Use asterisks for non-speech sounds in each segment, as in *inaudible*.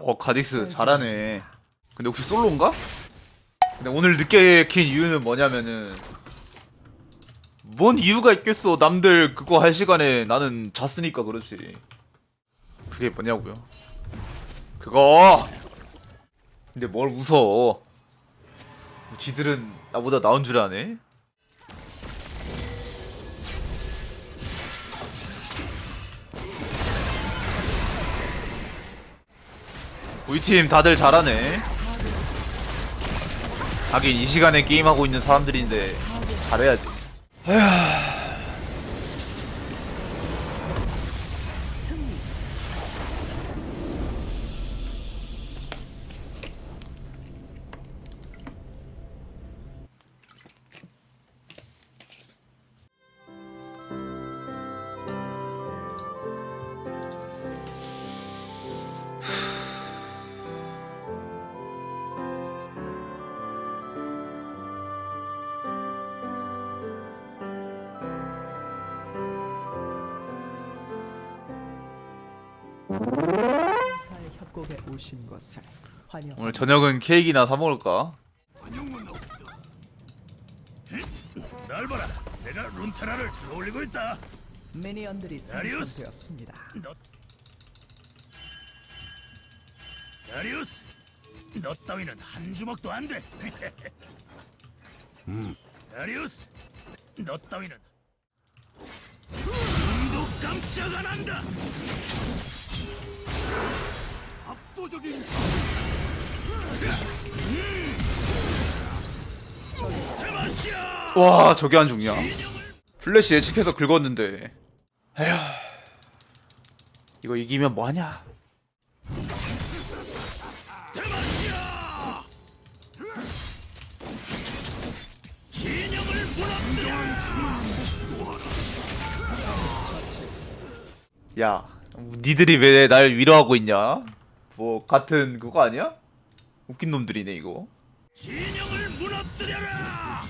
가딕스 잘하네. 근데 혹시 솔로인가? 근데 오늘 늦게 킨 이유는 뭐냐면은 뭔 이유가 있겠어. 남들 그거 할 시간에 나는 잤으니까 그렇지. 그게 뭐냐고요? 그거. 근데 뭘 웃어? 지들은 나보다 나은 줄 아네. 우리 팀 다들 잘하네. 하긴 이 시간에 게임하고 있는 사람들인데 잘해야지. 사의 협곡에 오신 것을 환영. 오늘 저녁은 케이크나 사 먹을까? 날 봐라. 내가 룬테라를 들어올리고 있다. 미니언들이 다리우스! 생성되었습니다. 너 다리우스, 너 따위는 한 주먹도 안 돼. 음. 다리우스, 너 따위는 눈도 깜짝 안 한다. 압도적인. 와 저게 안 죽냐? 플래시 예측해서 긁었는데. 에휴. 이거 이기면 뭐하냐? 야, 니들이 왜 날 위로하고 있냐? 뭐 같은 그거 아니야? 웃긴 놈들이네 이거. 진영을 무너뜨려라!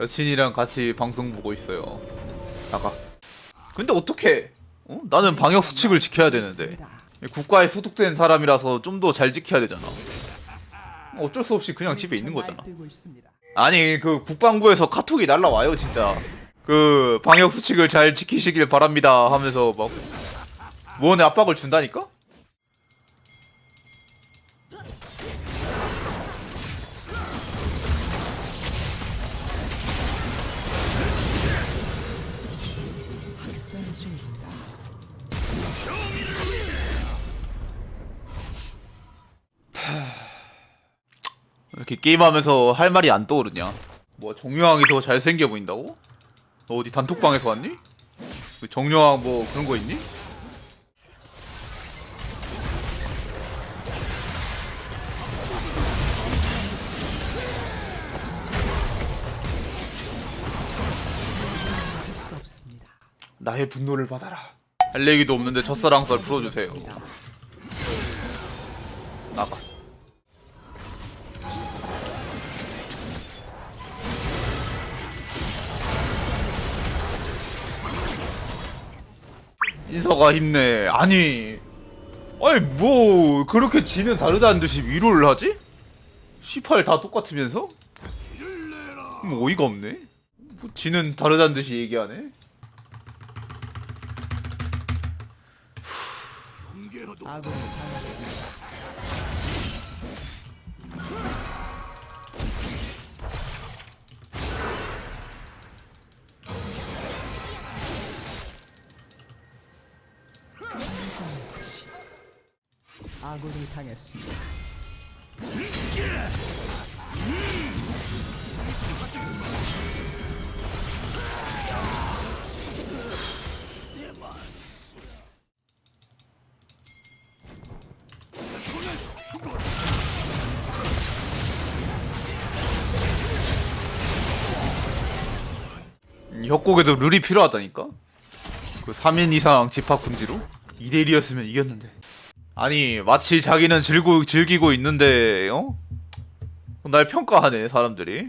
여친이랑 같이 방송 보고 있어요. 나가. 근데 어떻게? 어? 나는 방역 수칙을 지켜야 되는데 국가에 소속된 사람이라서 좀 더 잘 지켜야 되잖아. 어쩔 수 없이 그냥 집에 있는 거잖아. 있습니다. 아니 그 국방부에서 카톡이 날라와요 진짜. 그 방역 수칙을 잘 지키시길 바랍니다 하면서 막 무언의 압박을 준다니까? 이렇게 게임하면서 할 말이 안 떠오르냐? 뭐 정유왕이 더 잘생겨 보인다고? 너 어디 단톡방에서 왔니? 그 정유왕 뭐 그런 거 있니? 나의 분노를 받아라. 할 얘기도 없는데 첫사랑살 풀어주세요. 나가. 인서가 힘내. 아니. 아니 뭐 그렇게 지는 다르다는 듯이 위로를 하지? 18 다 똑같으면서? 뭐 어이가 없네. 뭐 지는 다르다는 듯이 얘기하네. 당했습니다. 아군이 당했습니다. 음, 협곡에도 룰이 필요하다니까? 그 3인 이상 집합 금지로? 2대 1이었으면 이겼는데. 아니 마치 자기는 즐고 즐기고 있는데 어? 날 평가하네 사람들이.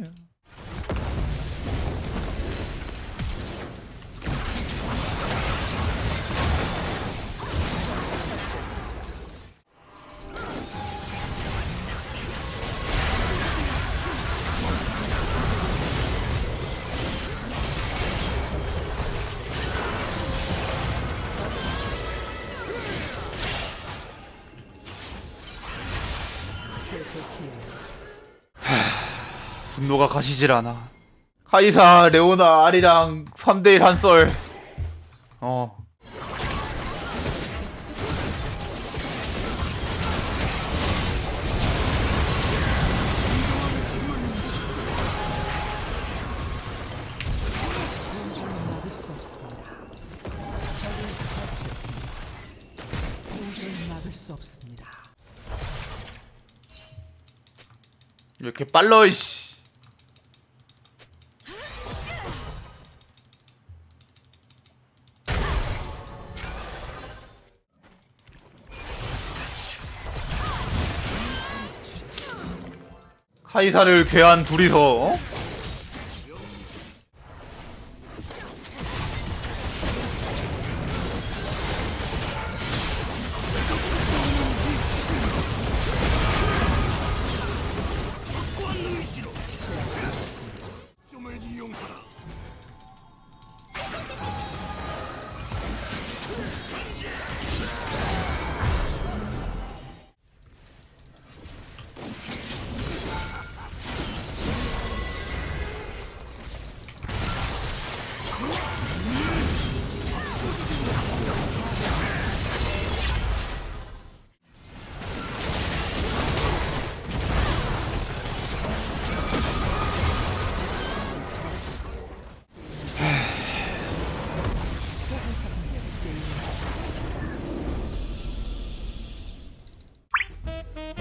분노가 가시질 않아. 카이사, 레오나, 아리랑 3대1 한썰. 어. 이렇게 빨러, 이씨. 카이사를 괴한 둘이서 어?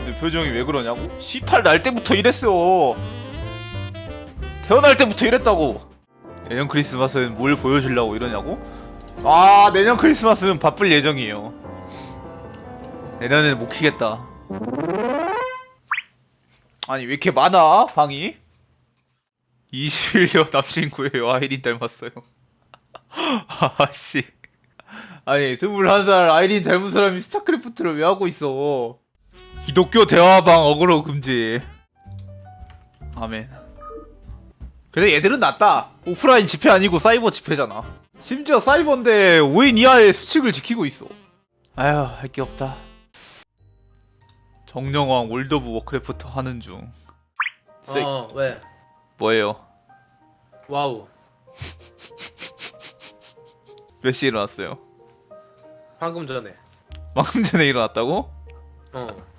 근데 표정이 왜 그러냐고? 18날 때부터 이랬어. 태어날 때부터 이랬다고. 내년 크리스마스는 뭘 보여주려고 이러냐고? 아, 내년 크리스마스는 바쁠 예정이에요. 내년에는 못 키겠다. 아니, 왜 이렇게 많아? 방이? 21년 남친구예요. 아이린 닮았어요. *laughs* 아씨. 아니, 21살 아이린 닮은 사람이 스타크래프트를 왜 하고 있어? 기독교 대화방 어그로 금지. 아멘. 그래 얘들은 낫다. 오프라인 집회 아니고 사이버 집회잖아. 심지어 사이버인데 5인 이하의 수칙을 지키고 있어. 아휴 할 게 없다. 정령왕 월드 오브 워크래프트 하는 중. 쎄. 어, 왜? 뭐예요? 와우. *laughs* 몇 시에 일어났어요? 방금 전에. 방금 전에 일어났다고? 어.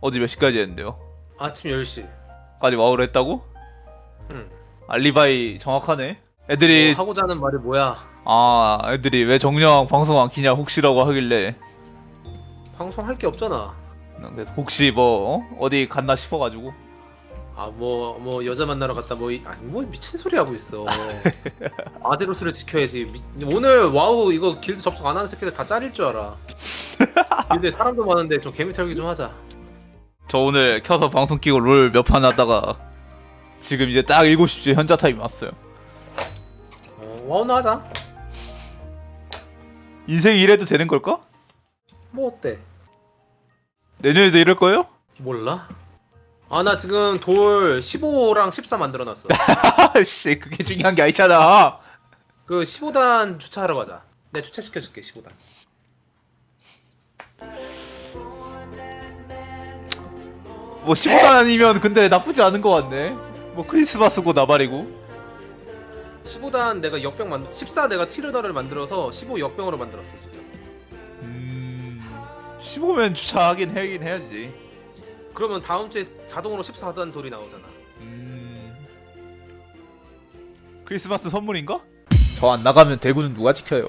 어제 몇 시까지 했는데요? 아침 10시. 까지 와우를 했다고? 응. 알리바이 정확하네. 애들이 뭐 하고자 하는 말이 뭐야? 아 애들이 왜 정령 방송 안 키냐 혹시라고 하길래 방송 할 게 없잖아. 난 그래서 혹시 뭐 어? 어디 갔나 싶어가지고 아, 뭐, 뭐, 여자 만나러 갔다, 뭐, 이- 아니, 뭐, 미친 소리 하고 있어. *laughs* 아데로스를 지켜야지. 미- 오늘 와우, 이거 길드 접속 안 하는 새끼들 다 잘릴 줄 알아. *laughs* 길드에 사람도 많은데 좀 개미 털기 좀 하자. 저 오늘 켜서 방송 끼고 롤 몇 판 하다가 지금 이제 딱 7시쯤 현자 타임 왔어요 어, 와우나 하자. 인생 이래도 되는 걸까? 뭐 어때? 내년에도 이럴 거예요? 몰라? 아, 나 지금 돌 15랑 14 만들어놨어. *laughs* 아씨 그게 중요한 게 아니잖아 그 15단 주차하러 가자. 내가 주차시켜줄게, 15단. 뭐 15단이면 근데 나쁘지 않은 것 같네 뭐 크리스마스고 나발이고 15단 내가 역병 만 14 내가 티르더를 만들어서 15 역병으로 만들었어 지금. 음... 15면 주차하긴 해긴 해야지 그러면 다음 주에 자동으로 14단 돌이 나오잖아. 음... 크리스마스 선물인가? 저 안 나가면 대구는 누가 지켜요